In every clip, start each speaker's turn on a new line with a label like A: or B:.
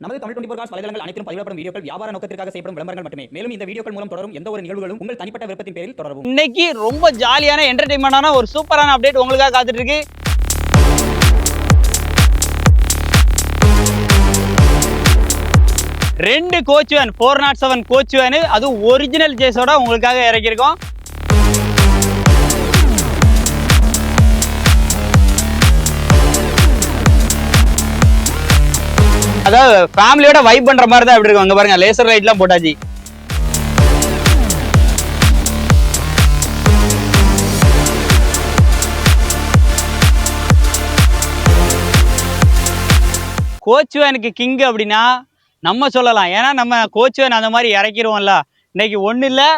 A: நமது Tamil twenty four cos வலைதளங்கள் அனைத்தும் பதிவிடப்படும் வீடியோக்கள் வியாபார நோக்கத்திற்காக செய்யப்படும் விளம்பரங்கள் மட்டுமே. மேலும் இந்த வீடியோக்கள் மூலம் தொடரும் எந்த ஒரு நிகழ்வுகளும் உங்கள் தனிப்பட்ட விருப்பத்தின் பேரில் தொடரும்
B: இன்னைக்கு ரொம்ப ஜாலியான என்டர்டைன்மெண்டான ஒரு சூப்பரான அப்டேட் உங்களுக்காக காத்துட்டு இருக்கு ரெண்டு coach van four naught seven coach van அது ஒரிஜினல் ஜேஸோட உங்களுக்காக இறக்கியிருக்கோம். அதாவது ஃபேமிலியோட வைப் பண்ற மாதிரி தான் அப்படி இருக்கும். அங்க பாருங்க லேசர் லைட்லாம் போட்டாச்சு. கோச் வேனுக்கு கிங் அப்படின்னா நம்ம சொல்லலாம். ஏன்னா நம்ம கோச் வேன் அந்த மாதிரி இறக்கிடுவோம்ல. இன்னைக்கு ஒன்றும் இல்லை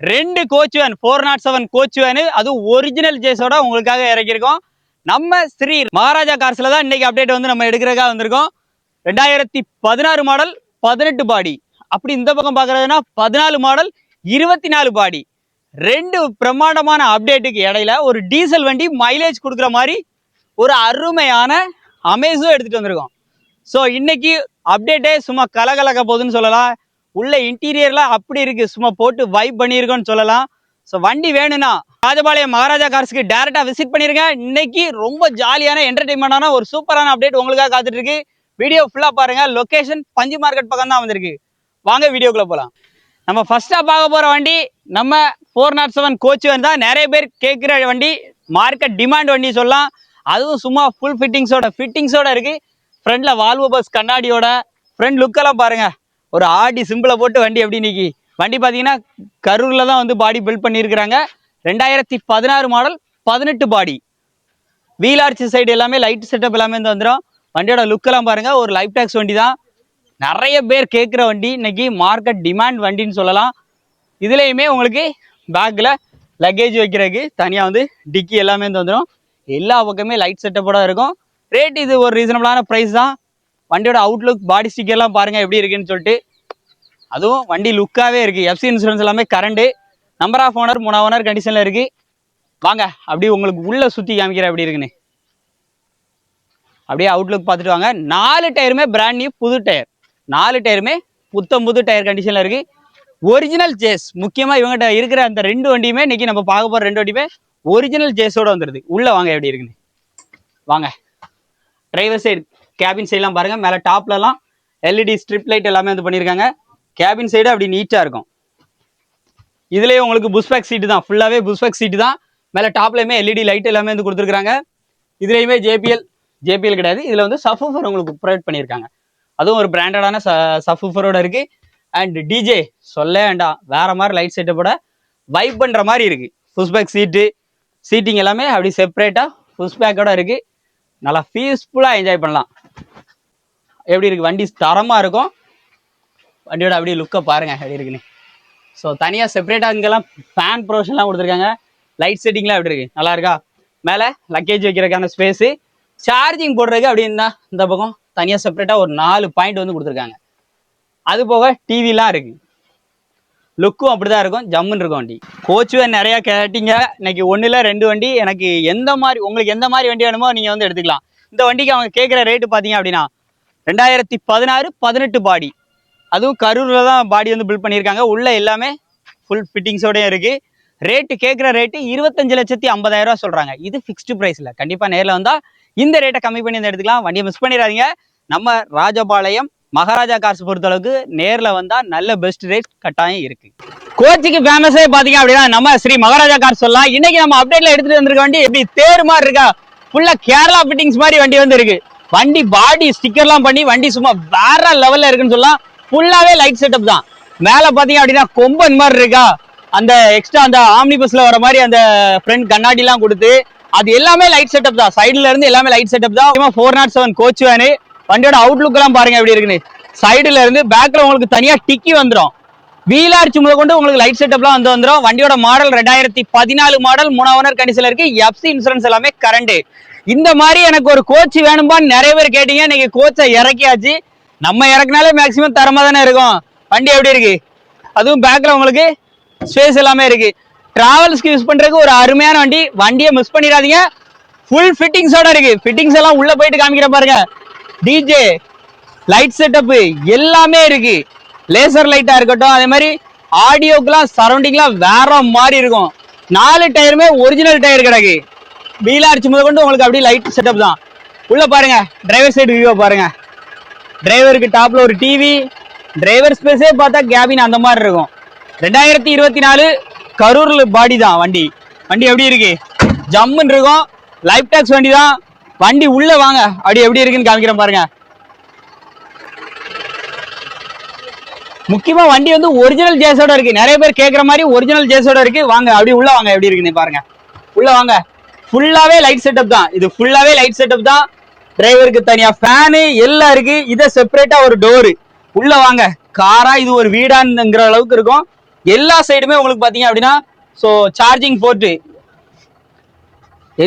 B: ரெண்டு coach van four naught seven coach van அதுவும் ஒரிஜினல் ஜேஸோட உங்களுக்காக இறக்கியிருக்கோம். நம்ம ஸ்ரீ மகாராஜா கார்ஸில் தான் இன்னைக்கு அப்டேட் வந்து நம்ம எடுக்கிறக்காக வந்திருக்கோம். ரெண்டாயிரத்தி பதினாறு மாடல் பதினெட்டு பாடி. அப்படி இந்த பக்கம் பார்க்குறதுனா பதினாலு மாடல் இருபத்தி நாலு பாடி. ரெண்டு பிரம்மாண்டமான அப்டேட்டுக்கு இடையில ஒரு டீசல் வண்டி மைலேஜ் கொடுக்குற மாதிரி ஒரு அருமையான அமேஸும் எடுத்துகிட்டு வந்திருக்கோம். ஸோ இன்னைக்கு அப்டேட்டே சும்மா கலகலக்க போகுதுன்னு சொல்லலாம். உள்ள இன்டீரியர்லாம் அப்படி இருக்கு. சும்மா போட்டு வைப் பண்ணியிருக்கோன்னு சொல்லலாம். ஸோ வண்டி வேணும்னா ராஜபாளையம் மகாராஜா கார்ஸ்க்கு டேரெக்டாக விசிட் பண்ணிருங்க. இன்னைக்கு ரொம்ப ஜாலியான என்டர்டைன்மெண்டான ஒரு சூப்பரான அப்டேட் உங்களுக்காக காத்துட்டு இருக்கு. வீடியோ ஃபுல்லாக பாருங்கள் லொக்கேஷன் பஞ்சு மார்க்கெட் பக்கம் தான் வந்திருக்கு. வாங்க வீடியோக்குள்ளே போகலாம் நம்ம ஃபஸ்ட்டாக பார்க்க போகிற வண்டி நம்ம ஃபோர் நாட் செவன் கோச் தான். நிறைய பேர் கேட்குற வண்டி மார்க்கெட் டிமாண்ட் வண்டி சொல்லலாம். அதுவும் சும்மா ஃபுல் ஃபிட்டிங்ஸோட ஃபிட்டிங்ஸோட இருக்குது ஃப்ரண்டில் வால்வோ பஸ் கண்ணாடியோட ஃப்ரண்ட் லுக்கெல்லாம் பாருங்கள் ஒரு ஆடி சிம்பிளை போட்டு வண்டி எப்படி நிற்கி வண்டி பார்த்தீங்கன்னா கரூரில் தான் வந்து பாடி பில்ட் பண்ணியிருக்கிறாங்க ரெண்டாயிரத்தி பதினாறு மாடல் பதினெட்டு பாடி வீல் சைடு எல்லாமே லைட் செட்டப் எல்லாமே வந்து வந்துடும் வண்டியோட லுக்கெல்லாம் பாருங்க. ஒரு லைஃப் டேக்ஸ் வண்டி தான் நிறைய பேர் கேட்குற வண்டி. இன்னைக்கு மார்க்கெட் டிமாண்ட் வண்டின்னு சொல்லலாம். இதுலேயுமே உங்களுக்கு பேக்கில் லக்கேஜ் வைக்கிறதுக்கு தனியாக வந்து டிக்கி எல்லாமே வந்துடும் எல்லா பக்கமே லைட் செட்டப்போட இருக்கும். ரேட் இது ஒரு ரீசனபிளான ப்ரைஸ் தான். வண்டியோட அவுட்லுக் பாடி ஸ்டிக்கர்லாம் பாருங்கள் எப்படி இருக்குன்னு சொல்லிட்டு. அதுவும் வண்டி லுக்காகவே இருக்குது எஃப்சி இன்சூரன்ஸ் எல்லாமே கரண்டு நம்பர் ஆஃப் ஓனர் மூணா ஓனர் கண்டிஷனில் இருக்குது வாங்க அப்படி உங்களுக்கு உள்ளே சுற்றி காமிக்கிற எப்படி இருக்குன்னு. அப்படியே அவுட்லுக் பார்த்துட்டு வாங்க. நாலு டயருமே பிராண்ட் நியூ புது டயர் நாலு டயருமே புத்தம் புது டயர் கண்டிஷனில் இருக்குது ஒரிஜினல் ஜேஸ் முக்கியமாக இவங்ககிட்ட இருக்கிற அந்த ரெண்டு வண்டியுமே இன்னைக்கு நம்ம பார்க்க போகிற ரெண்டு வண்டியுமே ஒரிஜினல் ஜேஸோட வந்துடுது உள்ளே வாங்க எப்படி இருக்குன்னு. வாங்க. டிரைவர் சைடு கேபின் சைட்லாம் பாருங்கள் மேலே டாப்லலாம் எல்இடி ஸ்ட்ரிப் லைட் எல்லாமே வந்து பண்ணியிருக்காங்க கேபின் சைடு அப்படி நீட்டாக இருக்கும். இதுலேயே உங்களுக்கு புஷ்பேக் சீட்டு தான். ஃபுல்லாகவே புஷ்பேக் சீட்டு தான். மேலே டாப்லையுமே எல்இடி லைட் எல்லாமே வந்து கொடுத்துருக்காங்க இதுலேயுமே ஜேபிஎல் ஜேபிஎல் கிடையாது. இதில் வந்து சஃபூஃபர் உங்களுக்கு ப்ரொவைட் பண்ணியிருக்காங்க. அதுவும் ஒரு பிராண்டடான ச சஃபூஃபரோட இருக்குது அண்ட் டிஜே சொல்ல வேண்டாம். வேற மாதிரி லைட் செட்டப்போட வைப் பண்ணுற மாதிரி இருக்குது புஷ்பேக் சீட்டு சீட்டிங் எல்லாமே அப்படி செப்பரேட்டாக புஷ்பேக்கோட இருக்குது நல்லா பீஸ்ஃபுல்லாக என்ஜாய் பண்ணலாம். எப்படி இருக்குது வண்டி தரமாக இருக்கும். வண்டியோட அப்படியே லுக்கை பாருங்கள் எப்படி இருக்குன்னு. ஸோ தனியாக செப்பரேட்டாக இங்கெல்லாம் ஃபேன் ப்ரொவிஷன்லாம் கொடுத்துருக்காங்க. லைட் செட்டிங்லாம் எப்படி இருக்குது நல்லா இருக்கா? மேலே லக்கேஜ் வைக்கிறதுக்கான ஸ்பேஸு சார்ஜிங் போடுறதுக்கு அப்படின்னா இந்த பக்கம் தனியாக செப்பரேட்டாக ஒரு நாலு பாயிண்ட் வந்து கொடுத்துருக்காங்க. அது போக டிவிலாம் இருக்குது லுக்கும் அப்படி தான் இருக்கும் ஜம்முன்னு இருக்கும் வண்டி. கோச்சுவே நிறையா கேட்டிங்க. இன்னைக்கு ஒன்றுல ரெண்டு வண்டி. எனக்கு எந்த மாதிரி உங்களுக்கு எந்த மாதிரி வண்டி வேணுமோ நீங்கள் வந்து எடுத்துக்கலாம். இந்த வண்டிக்கு அவங்க கேட்குற ரேட்டு பார்த்தீங்க அப்படின்னா ரெண்டாயிரத்தி பதினாறு பதினெட்டு பாடி அதுவும் கரூரில் தான் பாடி வந்து பில்ட் பண்ணியிருக்காங்க. உள்ளே எல்லாமே ஃபுல் ஃபிட்டிங்ஸோடையும் இருக்குது ரேட்டு கேட்குற ரேட்டு இருபத்தஞ்சு லட்சத்தி ஐம்பதாயிரம் ரூபா சொல்கிறாங்க இது ஃபிக்ஸ்டு ப்ரைஸில் கண்டிப்பாக நேரில் வந்தால் இந்த ரேட்டை கம்மி பண்ணி வந்து எடுத்துக்கலாம். வண்டியை மிஸ் பண்ணிடாதீங்க. நம்ம ராஜபாளையம் மகாராஜா கார்ஸ் பொறுத்தளவுக்கு நேரில் வந்தால் நல்ல பெஸ்ட் ரேட் கட்டாயம் இருக்கு. கோச்சிக்கு ஃபேமஸே பார்த்தீங்க அப்படின்னா நம்ம ஸ்ரீ மகாராஜா கார் சொல்லலாம். இன்னைக்கு நம்ம அப்டேட்ல எடுத்துட்டு வந்திருக்க வண்டி எப்படி தேர் மாதிரி இருக்கா? ஃபுல்லா கேரளா ஃபிட்டிங்ஸ் மாதிரி வண்டி வந்து இருக்கு. வண்டி பாடி ஸ்டிக்கர்லாம் பண்ணி வண்டி சும்மா வேற லெவல்ல இருக்குன்னு சொல்லலாம். ஃபுல்லாவே லைட் செட்டப் தான். மேல பாத்தீங்க அப்படின்னா கொம்பன் மாதிரி இருக்கா? அந்த எக்ஸ்ட்ரா அந்த ஆம்னி பஸ்ல வர மாதிரி அந்த ஃப்ரண்ட் கண்ணாடி எல்லாம் கொடுத்து அது எல்லாமே லைட் செட்டப் தான். சைடுல இருந்து எல்லாமே லைட் செட்டப் தான். Four naught seven coach van வண்டியோட அவுட்லுக் எல்லாம் பாருங்க எப்படி இருக்குன்னு. சைடுல இருந்து பேக்ல உங்களுக்கு தனியா டிக்கி வந்துடும் வீலார்ச்சி முதல் கொண்டு உங்களுக்கு லைட் செட்டப்லாம் வந்து வந்துடும் வண்டியோட மாடல் ரெண்டாயிரத்தி பதினாலு மாடல் மூணாவனர் கண்டிஷன்ல இருக்கு. எஃப்சி இன்சூரன்ஸ் எல்லாமே கரண்ட் இந்த மாதிரி எனக்கு ஒரு கோச் வேணுமான்னு நிறைய பேர் கேட்டீங்க. இன்னைக்கு கோச்சை இறக்கியாச்சு. நம்ம இறக்குனாலே மேக்சிமம் தரமா தானே இருக்கும். வண்டி எப்படி இருக்கு? அதுவும் பேக்ல உங்களுக்கு ஸ்பேஸ் எல்லாமே இருக்கு. டிராவல்ஸ்க்கு யூஸ் பண்றதுக்கு ஒரு அருமையான வண்டி. வண்டியை மிஸ் பண்ணிடாதீங்க. ஃபுல் ஃபிட்டிங்ஸோட இருக்கு. ஃபிட்டிங்ஸ் எல்லாம் உள்ள போயிட்டு காமிக்கிற பாருங்க. டிஜே லைட் செட்டப் எல்லாமே இருக்கு. லேசர் லைட்டா இருக்கட்டும் அதே மாதிரி ஆடியோக்கெல்லாம் சரௌண்டிங்லாம் வேற மாதிரி இருக்கும். நாலு டயருமே ஒரிஜினல் டயர் கிடக்கு. வீலா அடிச்சு முதல் கொண்டு உங்களுக்கு அப்படியே லைட் செட்டப் தான். உள்ள பாருங்க. டிரைவர் சைடு வியூவை பாருங்க. டிரைவருக்கு டாப்ல ஒரு டிவி டிரைவர் ஸ்பேஸே பார்த்தா கேபின் அந்த மாதிரி இருக்கும். ரெண்டாயிரத்தி இருபத்தி நாலு கரூர்ல பாடி தான் வண்டி. வண்டி எப்படி இருக்கு? ஜம்முன்னு இருக்கும். லைஃப் டாக்ஸ் வண்டி தான். வண்டி உள்ள வாங்க. அப்படி எப்படி இருக்குன்னு காமிக்கிறேன் பாருங்க. முக்கியமா வண்டி வந்து ஒரிஜினல் ஜேஸோட இருக்கு. நிறைய பேர் கேட்குற மாதிரி ஒரிஜினல் ஜேஸோட இருக்கு. வாங்க அப்படி உள்ள வாங்க எப்படி இருக்குன்னு பாருங்க. உள்ள வாங்க. ஃபுல்லாவே லைட் செட்டப் தான். இது ஃபுல்லாவே லைட் செட்டப் தான். டிரைவருக்கு தனியா ஃபேனு எல்லாம் இருக்கு. இதை செப்பரேட்டா ஒரு டோரு உள்ள வாங்க. காரா இது ஒரு வீடான்னுங்கிற அளவுக்கு இருக்கும். எல்லா சைடுமே உங்களுக்கு பாத்தீங்க அப்படின்னா ஸோ சார்ஜிங் போர்ட்டு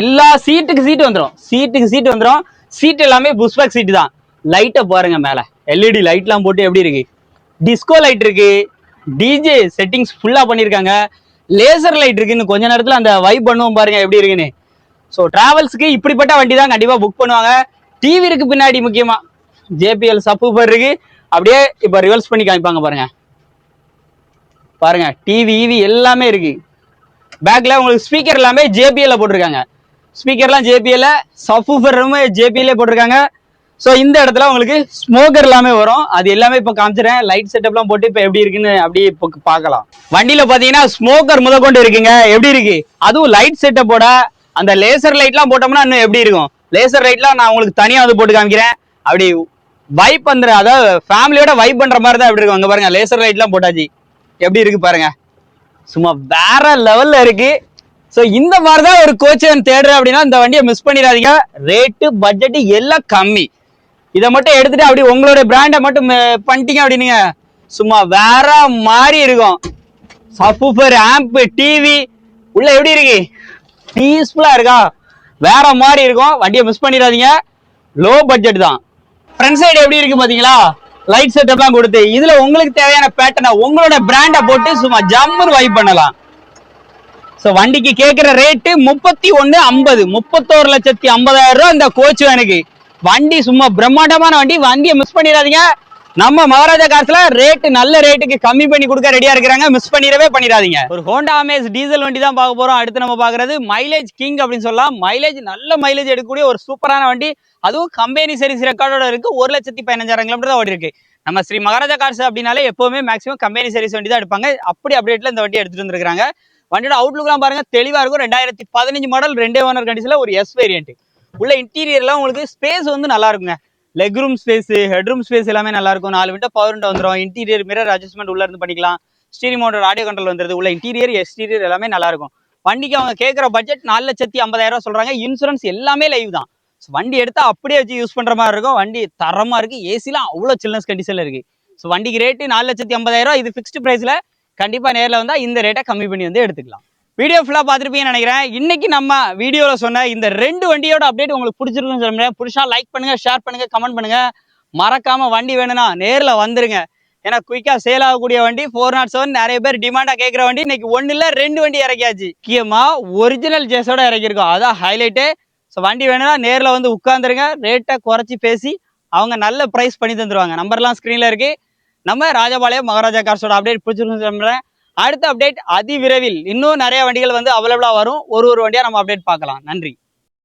B: எல்லா சீட்டுக்கு சீட்டு வந்துடும் சீட்டுக்கு சீட்டு வந்துடும் சீட் எல்லாமே புஷ்பேக் சீட்டு தான். லைட்டை பாருங்க மேல. எல்இடி லைட்லாம் போட்டு எப்படி இருக்கு? டிஸ்கோ லைட் இருக்கு. டிஜே செட்டிங்ஸ் ஃபுல்லா பண்ணியிருக்காங்க லேசர் லைட் இருக்குன்னு கொஞ்ச நேரத்துல அந்த வைப் பண்ணுவோம் பாருங்க எப்படி இருக்குன்னு. ஸோ டிராவல்ஸ்க்கு இப்படிப்பட்ட வண்டி தான் கண்டிப்பா புக் பண்ணுவாங்க. டிவி இருக்கு பின்னாடி முக்கியமா. ஜேபிஎல் சப்பு இருக்கு. அப்படியே இப்போ ரிவர்ஸ் பண்ணி காமிப்பாங்க பாருங்க. பாருங்க டிவி ஈவி எல்லாமே இருக்கு. பேக்ல உங்களுக்கு ஸ்பீக்கர் எல்லாமே ஜேபிஎல்ல போட்டிருக்காங்க. ஸ்பீக்கர்லாம் ஜேபிஎல்ல சஃபூஃபருமே ஜேபிஎல்லே போட்டிருக்காங்க. ஸோ இந்த இடத்துல உங்களுக்கு ஸ்மோக்கர் எல்லாமே வரும். அது எல்லாமே இப்போ காமிச்சிடுறேன். லைட் செட்டப்லாம் போட்டு இப்போ எப்படி இருக்குன்னு அப்படியே இப்போ பார்க்கலாம். வண்டியில் பார்த்தீங்கன்னா ஸ்மோக்கர் முதற்கொண்டு இருக்குங்க. எப்படி இருக்கு? அதுவும் லைட் செட்டப்போட அந்த லேசர் லைட்லாம் போட்டோம்னா இன்னும் எப்படி இருக்கும்? லேசர் லைட்லாம் நான் உங்களுக்கு தனியாக வந்து போட்டு காமிக்கிறேன். அப்படி வைப் பண்ணுற அதாவது ஃபேமிலியோட வைப் பண்ணுற மாதிரி தான் எப்படி இருக்கும். அங்கே பாருங்க லேசர் லைட்லாம் போட்டாச்சு. எப்படி இருக்கு பாருங்க. சும்மா வேற லெவல்ல இருக்கு. ஸோ இந்த மாதிரி தான் ஒரு கோச் தேடுறேன் அப்படின்னா இந்த வண்டியை மிஸ் பண்ணிடாதீங்க. ரேட்டு பட்ஜெட்டு எல்லாம் கம்மி. இதை மட்டும் எடுத்துட்டு அப்படி உங்களோட பிராண்டை மட்டும் பண்ணிட்டீங்க அப்படின்னுங்க. சும்மா வேற மாதிரி இருக்கும். சஃபூஃபர் ஆம்ப் டிவி உள்ள எப்படி இருக்கு? பீஸ்ஃபுல்லா இருக்கா? வேற மாதிரி இருக்கும். வண்டியை மிஸ் பண்ணிடாதீங்க. லோ பட்ஜெட் தான். ஃப்ரண்ட் சைடு எப்படி இருக்கு பாத்தீங்களா? லைட் செட்டப்லாம் கொடுத்து இதுல உங்களுக்கு தேவையான பேட்டர்னை உங்களோட பிராண்டை போட்டு சும்மா ஜம்முன்னு வைப் பண்ணலாம். ஸோ வண்டிக்கு கேட்குற ரேட்டு முப்பத்தி ஒன்று ஐம்பது. முப்பத்தோரு லட்சத்தி ஐம்பதாயிரம் ரூபா இந்த கோச் எனக்கு. வண்டி சும்மா பிரம்மாண்டமான வண்டி வண்டியை மிஸ் பண்ணிடாதீங்க. நம்ம மகாராஜா காசுல ரேட்டு நல்ல ரேட்டுக்கு கம்மி பண்ணி கொடுக்க ரெடியா இருக்கிறாங்க. மிஸ் பண்ணிடவே பண்ணிடாதீங்க. ஒரு ஹோண்டா அமேஸ் டீசல் வண்டி தான் பார்க்க போறோம். அடுத்து நம்ம பார்க்கறது மைலேஜ் கிங் அப்படின்னு சொல்லலாம். மைலேஜ் நல்ல மைலேஜ் எடுக்கக்கூடிய ஒரு சூப்பரான வண்டி. அதுவும் கம்பெனி சர்வீஸ் ரெக்கார்டோட இருக்கு. ஒரு லட்சத்தி பதினஞ்சாயிரம் கிலோமீட்டர் தான் ஓடி இருக்கு நம்ம ஸ்ரீ மகாராஜா கார்ஸ் அப்படின்னாலே எப்பவுமே மேக்ஸிமம் கம்பெனி சர்வீஸ் வண்டி தான் எடுப்பாங்க. அப்படி அப்டேட்ல இந்த வண்டி எடுத்துட்டு வந்திருக்காங்க வண்டியோட அவுட்லுக்லாம் பாருங்க. தெளிவா இருக்கும். ரெண்டாயிரத்தி பதினஞ்சு மாடல் ரெண்டே ஓனர் கண்டிஷன்ல ஒரு எஸ் வேரியன்ட் உள்ள இன்டீரியர்லாம் உங்களுக்கு ஸ்பேஸ் வந்து நல்லா இருக்குங்க. Leg room space head room space எல்லாமே நல்லா இருக்கும் நாலு விண்டோ பவர் விண்டோ வந்துடும் இன்டீரியர் மிரர் அட்ஜஸ்ட்மெண்ட் உள்ள இருந்து பண்ணிக்கலாம். ஸ்டீரிங் மோட்டர் ஆடியோ கண்ட்ரோல் வந்துருது. உள்ள இன்டீரியர் எக்ஸ்டீரியர் எல்லாமே நல்லா இருக்கும் வண்டிக்கு அவங்க கேட்குற பட்ஜெட் நாலு லட்சத்தி ஐம்பதாயிரம் ரூபாய் சொல்றாங்க. இன்சூரன்ஸ் எல்லாமே லைவ் தான். வண்டி எடுத்தா அப்படியே வச்சு யூஸ் பண்ற மாதிரி இருக்கும். வண்டி தரமா இருக்கு. ஏசிலாம் அவ்வளோ சில்னஸ் கண்டிஷன்ல இருக்கு. ஸோ வண்டிக்கு ரேட்டு நாலு லட்சத்தி ஐம்பதாயிரம் இது ஃபிக்ஸ்டு ப்ரைஸ்ல கண்டிப்பா நேர்ல வந்தா இந்த ரேட்டை கம்மி பண்ணி வந்து எடுத்துக்கலாம். வீடியோ ஃபுல்லாக பார்த்துருப்பீங்கன்னு நினைக்கிறேன். இன்னைக்கு நம்ம வீடியோவில் சொன்ன இந்த ரெண்டு வண்டியோட அப்டேட் உங்களுக்கு பிடிச்சிருக்குன்னு சொல்லுறேன் புதுசாக லைக் பண்ணுங்கள் ஷேர் பண்ணுங்கள் கமெண்ட் பண்ணுங்க. மறக்காமல் வண்டி வேணும்னா நேரில் வந்துருங்க. ஏன்னா குயிக்காக சேல் ஆகக்கூடிய வண்டி ஃபோர் நாட் செவன் நிறைய பேர் டிமாண்டாக கேட்குற வண்டி. இன்னைக்கு ஒன்று இல்லை ரெண்டு வண்டி இறக்கியாச்சு. முக்கியமாக ஒரிஜினல் ஜேஸோட இறக்கியிருக்கோம். அதான் ஹைலைட்டு ஸோ வண்டி வேணும்னா நேரில் வந்து உட்காந்துருங்க ரேட்டை குறைச்சி பேசி அவங்க நல்ல ப்ரைஸ் பண்ணி தந்துருவாங்க. நம்பர்லாம் ஸ்க்ரீனில் இருக்குது நம்ம ராஜபாளையம் மகாராஜா கார்ஸோட அப்டேட் பிடிச்சிருக்குன்னு சொல்கிறேன் அடுத்த அப்டேட் அதிவிரைவில். இன்னும் நிறைய வண்டிகள் வந்து அவைலபிளாக வரும். ஒரு ஒரு வண்டியாக நம்ம அப்டேட் பார்க்கலாம். நன்றி.